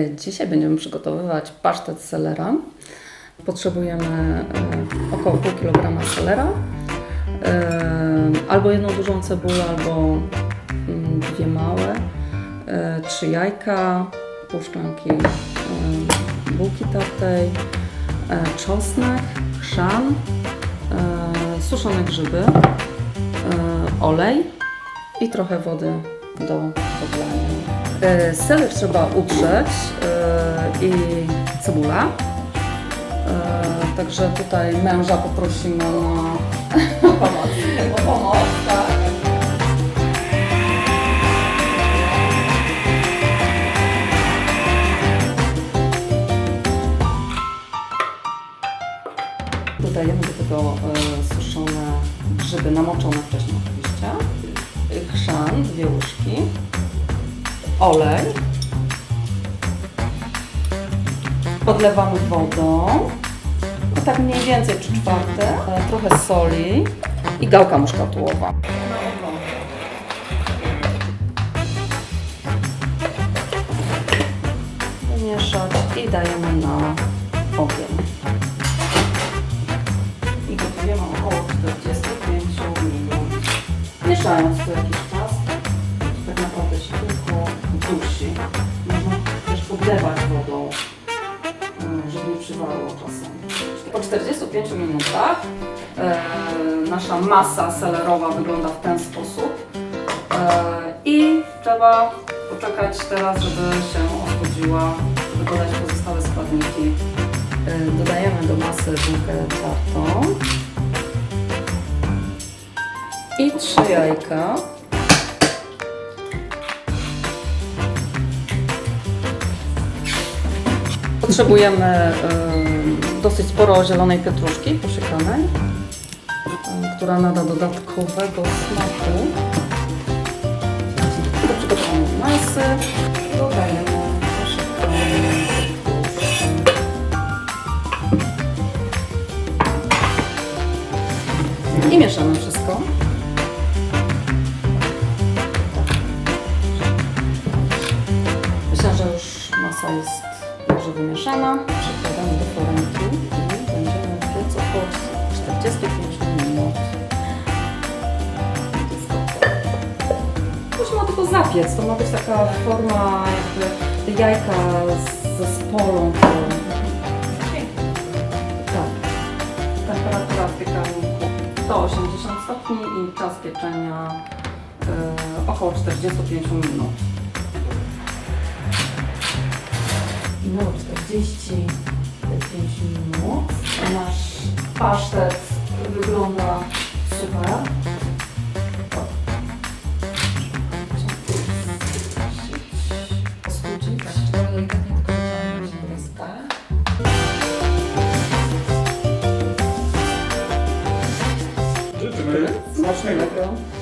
Dzisiaj będziemy przygotowywać pasztet z selera. Potrzebujemy e, około pół kilograma selera, e, albo jedną dużą cebulę, albo mm, dwie małe, e, trzy jajka, pół szklanki bułki tartej, czosnek, chrzan, suszone grzyby, olej i trochę wody do podlania. E, Seler trzeba utrzeć e, i cebula. E, Także tutaj męża poprosimy na pomoc. O pomoc tak. Dodajemy do tego suszone grzyby, namoczone wcześniej oczywiście. Chrzan, dwie łyżki. Olej. Podlewamy wodą. No tak mniej więcej 3 czwarte. Trochę soli i gałka muszkatułowa. Mieszać i dajemy na ogień i gotujemy około 45 minut. Mieszając co jakiś czas, podlewać wodą, e, żeby nie przywalało czasem. Po 45 minutach e, nasza masa selerowa wygląda w ten sposób e, i trzeba poczekać teraz, żeby się ochłodziła, żeby dodać pozostałe składniki. Dodajemy do masy bułkę tartą i trzy jajka. Potrzebujemy dosyć sporo zielonej pietruszki posiekanej, y, która nada dodatkowego smaku. Do przygotowania masy dodajemy. I mieszamy wszystko. Myślę, że już masa jest wymieszana. Przekładamy do foremki i będziemy piec około 45 minut. Musimy tylko zapiec. To ma być taka forma jakby jajka z zespolą. Tak. Temperatura w piekarniku 180 stopni i czas pieczenia y, około 45 minut. Minęło 45 minut. Nasz pasztet wygląda super. Smacznego.